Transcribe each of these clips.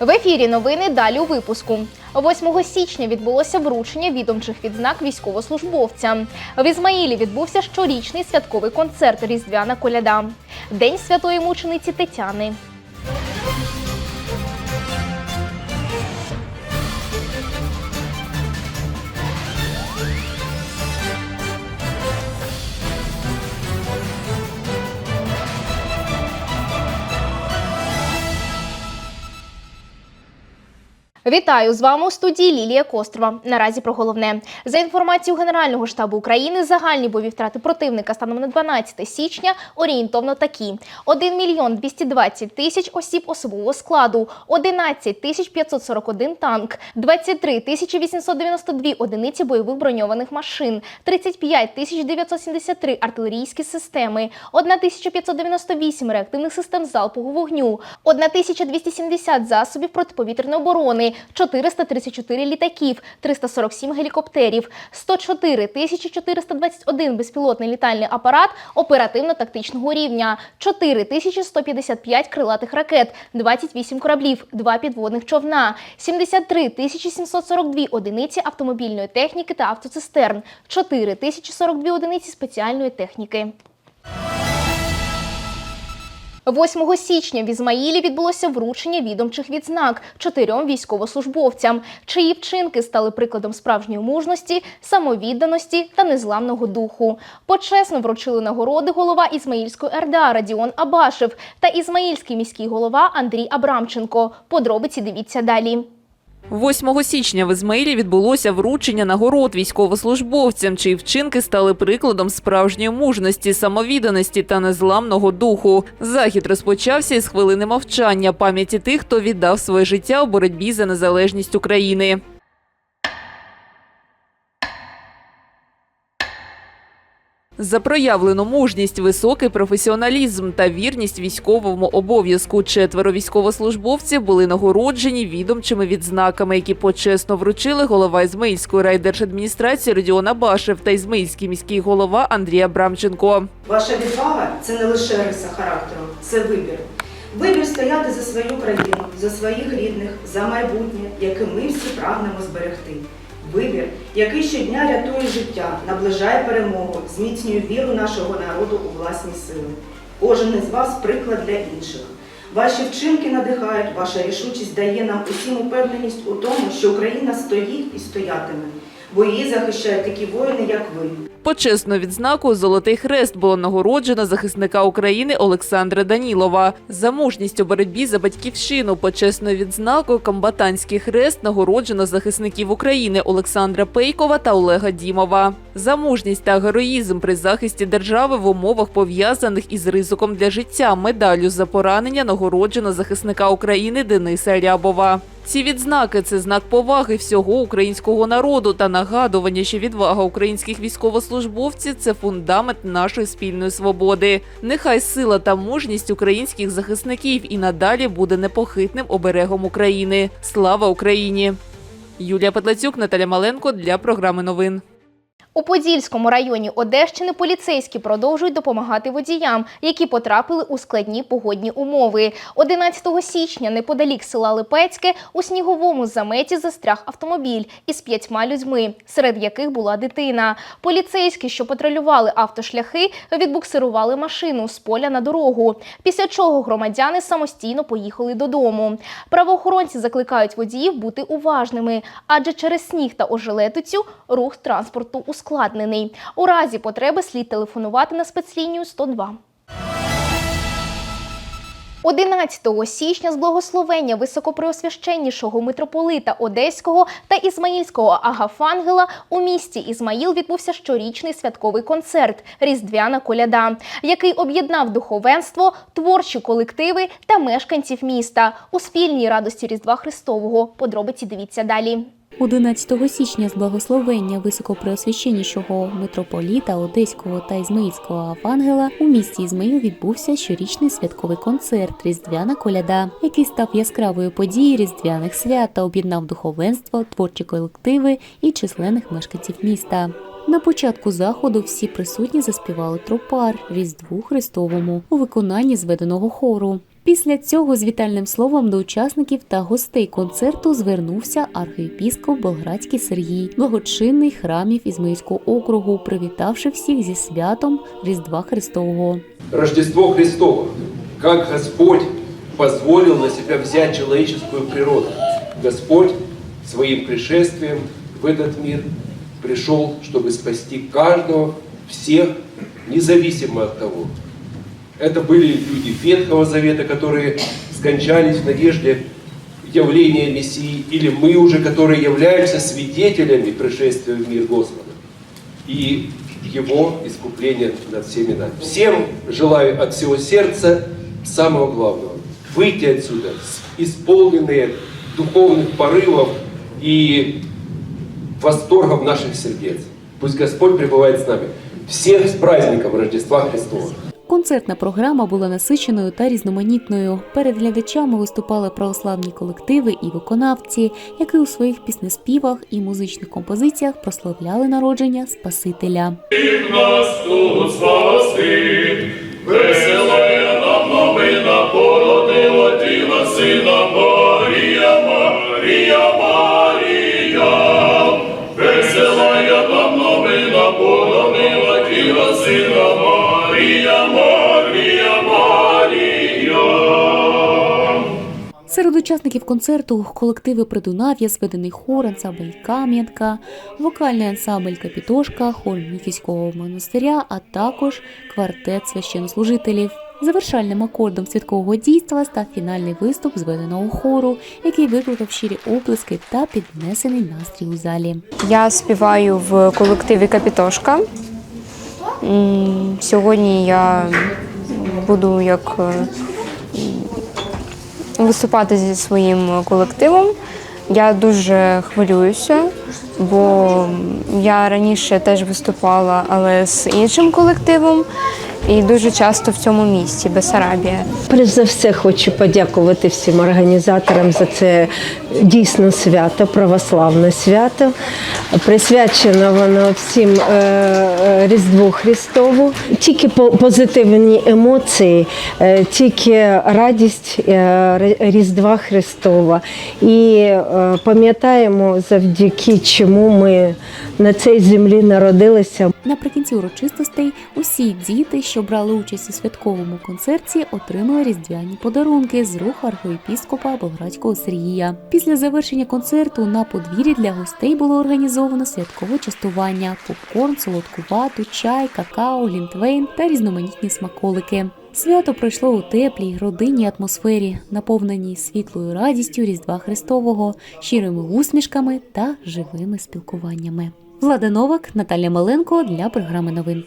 В ефірі новини далі у випуску. 8 січня відбулося вручення відомчих відзнак військовослужбовцям. В Ізмаїлі відбувся щорічний святковий концерт Різдвяна коляда. День святої мучениці Тетяни. Вітаю з вами у студії Лілія Кострова. Наразі про головне за інформацією Генерального штабу України. Загальні бойові втрати противника станом на 12 січня орієнтовно такі: 1 мільйон 220 тисяч осіб особового складу, 11 тисяч 541 танк, 23 тисячі 892 одиниці бойових броньованих машин, 35 тисяч 973 артилерійські системи, 1598 реактивних систем залпового вогню, 1270 засобів протиповітряної оборони, 434 літаків, 347 гелікоптерів, 104 тисячі 421 безпілотний літальний апарат оперативно-тактичного рівня, 4 тисячі 155 крилатих ракет, 28 кораблів, 2 підводних човна, 73 тисячі 742 одиниці автомобільної техніки та автоцистерн, 4 тисячі 42 одиниці спеціальної техніки. 8 січня в Ізмаїлі відбулося вручення відомчих відзнак чотирьом військовослужбовцям, чиї вчинки стали прикладом справжньої мужності, самовідданості та незламного духу. Почесно вручили нагороди голова Ізмаїльської РДА Радіон Абашев та Ізмаїльський міський голова Андрій Абрамченко. Подробиці дивіться далі. 8 січня в Ізмаїлі відбулося вручення нагород військовослужбовцям, чиї вчинки стали прикладом справжньої мужності, самовідданості та незламного духу. Захід розпочався із хвилини мовчання пам'яті тих, хто віддав своє життя у боротьбі за незалежність України. За проявлену мужність, високий професіоналізм та вірність військовому обов'язку четверо військовослужбовців були нагороджені відомчими відзнаками, які почесно вручили голова Ізмаїльської райдержадміністрації Родіон Абашев та Ізмаїльський міський голова Андрій Абрамченко. Ваша відвага це не лише риса характеру, це вибір. Вибір стояти за свою країну, за своїх рідних, за майбутнє, яке ми всі прагнемо зберегти. Вибір, який щодня рятує життя, наближає перемогу, зміцнює віру нашого народу у власні сили. Кожен із вас приклад для інших. Ваші вчинки надихають, ваша рішучість дає нам усім упевненість у тому, що Україна стоїть і стоятиме, бо її захищають такі воїни, як ви. Почесну відзнаку Золотий хрест було нагороджено захисника України Олександра Данілова. За мужність у боротьбі за батьківщину почесною відзнакою Комбатантський хрест нагороджено захисників України Олександра Пейкова та Олега Дімова. За мужність та героїзм при захисті держави в умовах пов'язаних із ризиком для життя медаллю за поранення нагороджено захисника України Дениса Рябова. Ці відзнаки це знак поваги всього українського народу та нагадування, що відвага українських військовослужбовців це фундамент нашої спільної свободи. Нехай сила та мужність українських захисників і надалі буде непохитним оберегом України. Слава Україні! Юлія Петлацюк, Наталя Маленко для програми новин. У Подільському районі Одещини поліцейські продовжують допомагати водіям, які потрапили у складні погодні умови. 11 січня неподалік села Липецьке у сніговому заметі застряг автомобіль із п'ятьма людьми, серед яких була дитина. Поліцейські, що патрулювали автошляхи, відбуксирували машину з поля на дорогу. Після чого громадяни самостійно поїхали додому. Правоохоронці закликають водіїв бути уважними, адже через сніг та ожеледицю рух транспорту ускладнений. У разі потреби слід телефонувати на спецлінію 102. 11 січня з благословення високопреосвященнішого митрополита Одеського та Ізмаїльського Агафангела у місті Ізмаїл відбувся щорічний святковий концерт Різдвяна коляда, який об'єднав духовенство, творчі колективи та мешканців міста у спільній радості Різдва Христового. Подробиці дивіться далі. 11 січня з благословення високопреосвященнішого митрополіта Одеського та Ізмаїльського Авангела у місті Ізмаїл відбувся щорічний святковий концерт Різдвяна коляда, який став яскравою подією різдвяних свят та об'єднав духовенство, творчі колективи і численних мешканців міста. На початку заходу всі присутні заспівали тропар Різдву Христовому у виконанні зведеного хору. Після цього з вітальним словом до учасників та гостей концерту звернувся архієпіскоп Болградський Сергій, благочинний храмів Ізмаїльського округу, привітавши всіх зі святом Різдва Христового. Рождество Христово, как Господь позволил на себя взять человеческую природу. Господь своим пришествием в этот мир пришел, чтобы спасти каждого, всех, независимо от того. Это были люди Ветхого Завета, которые скончались в надежде явления Мессии, или мы уже, которые являемся свидетелями пришествия в мир Господа и Его искупления над всеми нами. Всем желаю от всего сердца самого главного – выйти отсюда исполненные духовных порывов и восторгов наших сердец. Пусть Господь пребывает с нами. Всех с праздником Рождества Христова! Концертна програма була насиченою та різноманітною. Перед глядачами виступали православні колективи і виконавці, які у своїх піснеспівах і музичних композиціях прославляли народження Спасителя. нас тут спасти, веселая нам новина породила діва сина Марія, Марія, Серед учасників концерту колективи Придунав'я, зведений хор, ансамбль Кам'янка, вокальний ансамбль Капітошка, хор Міфійського монастиря, а також квартет священнослужителів. Завершальним акордом святкового дійства став фінальний виступ зведеного хору, який викликав щирі оплески та піднесений настрій у залі. Я співаю в колективі Капітошка. Сьогодні я буду як е, виступати зі своїм колективом. Я дуже хвилююся, бо я раніше теж виступала, але з іншим колективом і дуже часто в цьому місці Бесарабія. Перш за все хочу подякувати всім організаторам за це дійсно свято, православне свято. Присвячено воно всім е, е, Різдву Христову. Тільки по- позитивні емоції, е, тільки радість Різдва Христова. І пам'ятаємо, завдяки чому ми на цій землі народилися. Наприкінці урочистостей усі діти, що брали участь у святковому концерті, отримали різдвяні подарунки з рук архієпіскопа Болградського Сергія. Після завершення концерту на подвір'ї для гостей було організовано святкове частування: попкорн, солодку вату, чай, какао, лінтвейн та різноманітні смаколики. Свято пройшло у теплій родинній атмосфері, наповненій світлою радістю Різдва Христового, щирими усмішками та живими спілкуваннями. Влада Новак, Наталя Маленко для програми новин.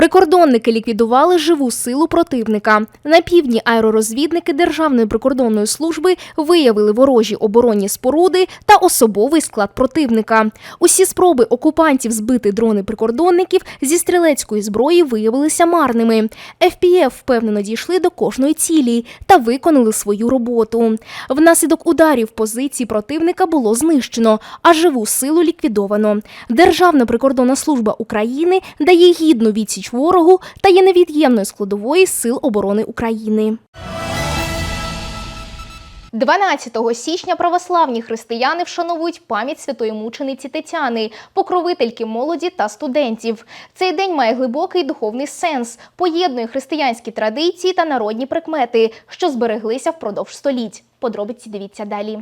Прикордонники ліквідували живу силу противника. На півдні аеророзвідники Державної прикордонної служби виявили ворожі оборонні споруди та особовий склад противника. Усі спроби окупантів збити дрони прикордонників зі стрілецької зброї виявилися марними. ФПФ впевнено дійшли до кожної цілі та виконали свою роботу. Внаслідок ударів позиції противника було знищено, а живу силу ліквідовано. Державна прикордонна служба України дає гідну відсіч ворогу та є невід'ємною складовою сил оборони України. 12 січня православні християни вшановують пам'ять святої мучениці Тетяни, покровительки молоді та студентів. Цей день має глибокий духовний сенс, поєднує християнські традиції та народні прикмети, що збереглися впродовж століть. Подробиці дивіться далі.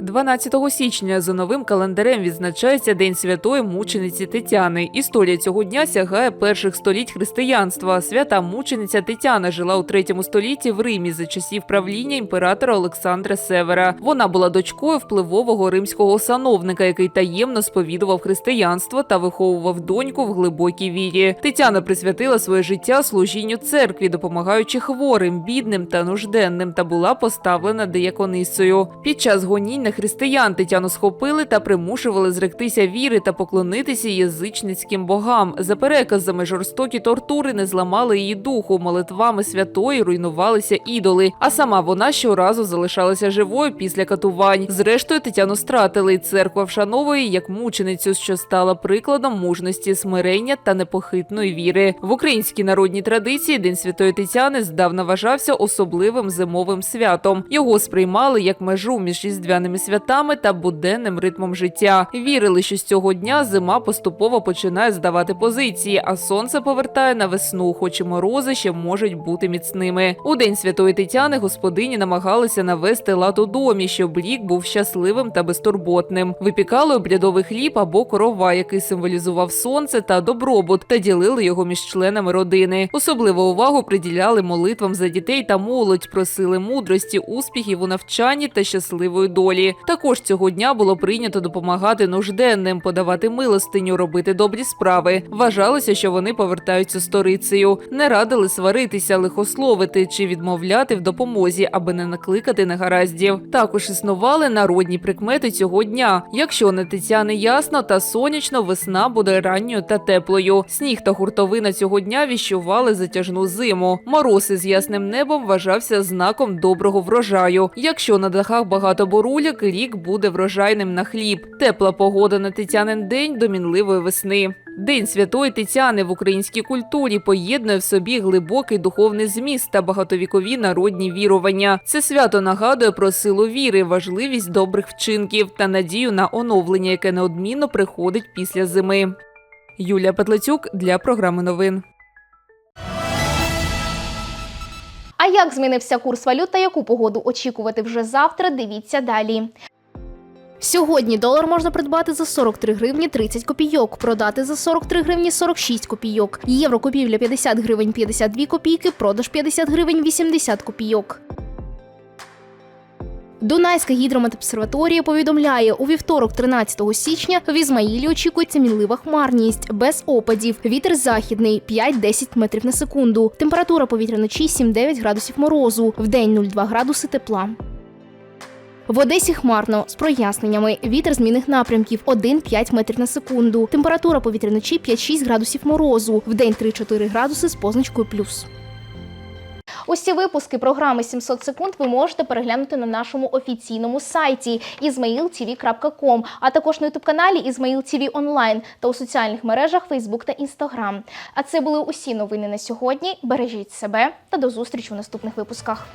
12 січня за новим календарем відзначається День святої мучениці Тетяни. Історія цього дня сягає перших століть християнства. Свята мучениця Тетяна жила у третьому столітті в Римі за часів правління імператора Олександра Севера. Вона була дочкою впливового римського сановника, який таємно сповідував християнство та виховував доньку в глибокій вірі. Тетяна присвятила своє життя служінню церкві, допомагаючи хворим, бідним та нужденним, та була поставлена деяконисою. Під час гонінь гонінь на християн Тетяну схопили та примушували зректися віри та поклонитися язичницьким богам. За переказами жорстокі тортури не зламали її духу. Молитвами святої руйнувалися ідоли. А сама вона щоразу залишалася живою після катувань. Зрештою, Тетяну стратили, і церква вшановує як мученицю, що стала прикладом мужності, смирення та непохитної віри. В українській народній традиції День Святої Тетяни здавна вважався особливим зимовим святом. Його сприймали як межу між різдвяними святами та буденним ритмом життя. Вірили, що з цього дня зима поступово починає здавати позиції, а сонце повертає на весну, хоч і морози ще можуть бути міцними. У день святої Тетяни господині намагалися навести лад у домі, щоб рік був щасливим та безтурботним. Випікали обрядовий хліб або корова, який символізував сонце та добробут, та ділили його між членами родини. Особливу увагу приділяли молитвам за дітей та молодь, просили мудрості, успіхів у навчанні та щасливої долі. Також цього дня було прийнято допомагати нужденним, подавати милостиню, робити добрі справи. Вважалося, що вони повертаються сторицею. Не радили сваритися, лихословити чи відмовляти в допомозі, аби не накликати негараздів. Також існували народні прикмети цього дня. Якщо не Тетяни ясно та сонячно, весна буде ранньою та теплою. Сніг та гуртовина цього дня віщували затяжну зиму. Мороз із ясним небом вважався знаком доброго врожаю. Якщо на дахах багато бурульок, рік буде врожайним на хліб. Тепла погода на Тетянин день до мінливої весни. День святої Тетяни в українській культурі поєднує в собі глибокий духовний зміст та багатовікові народні вірування. Це свято нагадує про силу віри, важливість добрих вчинків та надію на оновлення, яке неодмінно приходить після зими. Юлія Петлецюк для програми новин. А як змінився курс валют та яку погоду очікувати вже завтра? Дивіться далі. Сьогодні долар можна придбати за 43 гривні 30 копійок, продати за 43 гривні 46 копійок. Євро купівля 50 гривень 52 копійки, продаж 50 гривень 80 копійок. Дунайська гідрометобсерваторія повідомляє, у вівторок, 13 січня, в Ізмаїлі очікується мінлива хмарність, без опадів. Вітер західний 5-10 метрів на секунду. Температура повітря вночі 7-9 градусів морозу, вдень 0,2 градуси тепла. В Одесі хмарно з проясненнями. Вітер змінних напрямків 1-5 метрів на секунду. Температура повітря вночі 5-6 градусів морозу, вдень 3-4 градуси з позначкою плюс. Усі випуски програми 700 секунд ви можете переглянути на нашому офіційному сайті ismailtv.com, а також на ютуб-каналі Ізмаїл TV Онлайн та у соціальних мережах Facebook та Instagram. А це були усі новини на сьогодні. Бережіть себе та до зустрічі у наступних випусках.